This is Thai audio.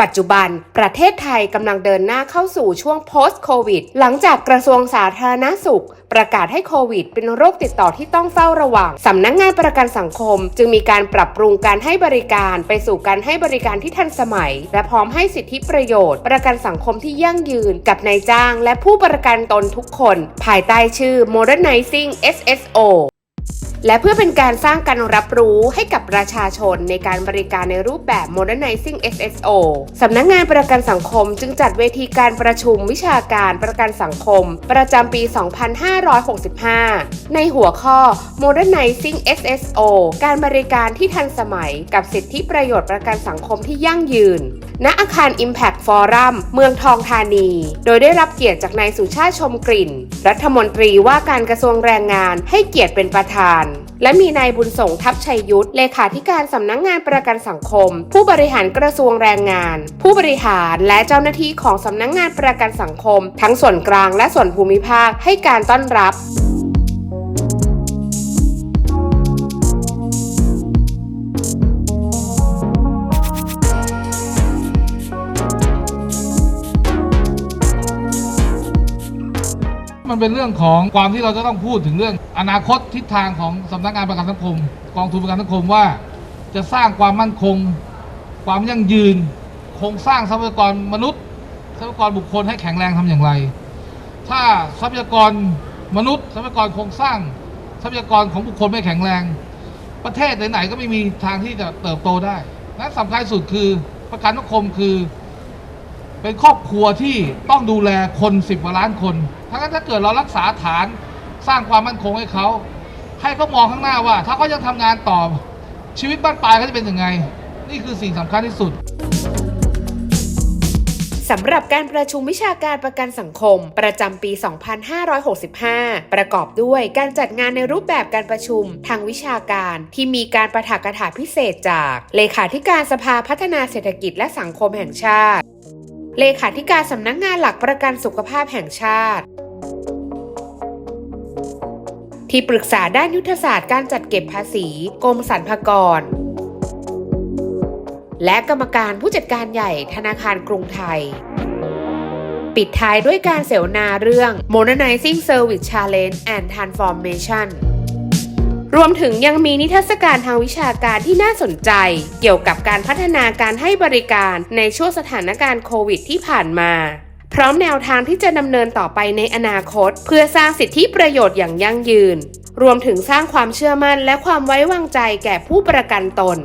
ปัจจุบัน ประเทศไทยกำลังเดินหน้าเข้าสู่ช่วง post covid หลังจากกระทรวงสาธารณสุข ประกาศให้โควิด เป็นโรคติดต่อที่ต้องเฝ้าระวังสำนักงงานประกันสังคม จึงมีการปรับปรุงการให้บริการไปสู่การให้บริการที่ทันสมัย และพร้อมให้สิทธิประโยชน์ ประกันสังคมที่ยั่งยืน กับนายจ้าง และผู้ประกันตนทุกคน ภายใต้ชื่อ Modernizing SSO และเพื่อเป็นการสร้างการรับรู้ให้กับประชาชนในการบริการในรูปแบบ Modernizing SSO สำนักงงานประกันสังคมจึงจัดเวทีการประชุมวิชาการประกันสังคม ประจำปี 2565 ในหัวข้อ Modernizing SSO การบริการที่ทันสมัยกับสิทธิประโยชน์ประกันสังคมที่ยั่งยืน ณอาคาร Impact Forum เมืองทองธานี โดยได้รับเกียรติจากนายสุชาติชมกลิ่น รัฐมนตรีว่าการกระทรวงแรงงานให้เกียรติเป็นประธาน และมีนายบุญส่งทัพชัยยุทธเลขาธิการสำนักงงานประกันสังคม ผู้บริหารกระทรวงแรงงาน ผู้บริหารและเจ้าหน้าที่ของสำนักงงานประกันสังคม ทั้งส่วนกลางและส่วนภูมิภาคให้การต้อนรับ มันเป็นเรื่องของความที่เราจะต้องพูดถึงเรื่อง อนาคตทิศทางของสำนักงานประกันสังคม กองทุนประกันสังคมว่า จะสร้างความมั่นคง ความยั่งยืนโครงสร้างทรัพยากรมนุษย์ ทรัพยากรบุคคลให้แข็งแรงทำอย่างไร ถ้าทรัพยากรมนุษย์ ทรัพยากรโครงสร้าง ทรัพยากรของบุคคลไม่แข็งแรง ประเทศไหนๆก็ไม่มีทางที่จะเติบโตได้และสำคัญสุดคือประกันสังคมคือ เป็นครอบครัวที่ต้องดูแลคนสิบกว่าล้านคน ทั้งนั้นถ้าเกิดเรารักษาฐานสร้างความมั่นคงให้เขาให้เขามองข้างหน้าว่า ถ้าเขายังทำงานต่อชีวิตบ้านปลายเขาจะเป็นยังไง นี่คือสิ่งสำคัญที่สุดสำหรับการประชุมวิชาการประกันสังคม ประจำปี 2565 ประกอบด้วยการจัดงานในรูปแบบการประชุมทางวิชาการที่มีการประถากถาพิเศษจาก เลขาธิการสภาพัฒนาเศรษฐกิจและสังคมแห่งชาติ เลขาธิการสำนักงานหลักประกันสุขภาพแห่งชาติ ที่ปรึกษาด้านยุทธศาสตร์การจัดเก็บภาษีกรมสรรพากร และกรรมการผู้จัดการใหญ่ธนาคารกรุงไทย ปิดท้ายด้วยการเสวนาเรื่อง Modernizing Service Challenge and Transformation รวมถึงยังมีนิทรรศการทางวิชาการที่น่าสนใจ เกี่ยวกับการพัฒนาการให้บริการในช่วงสถานการณ์โควิดที่ผ่านมา พร้อมแนวทางที่จะดำเนินต่อไปในอนาคต เพื่อสร้างสิทธิประโยชน์อย่างยั่งยืน รวมถึงสร้างความเชื่อมั่นและความไว้วางใจแก่ผู้ประกันตน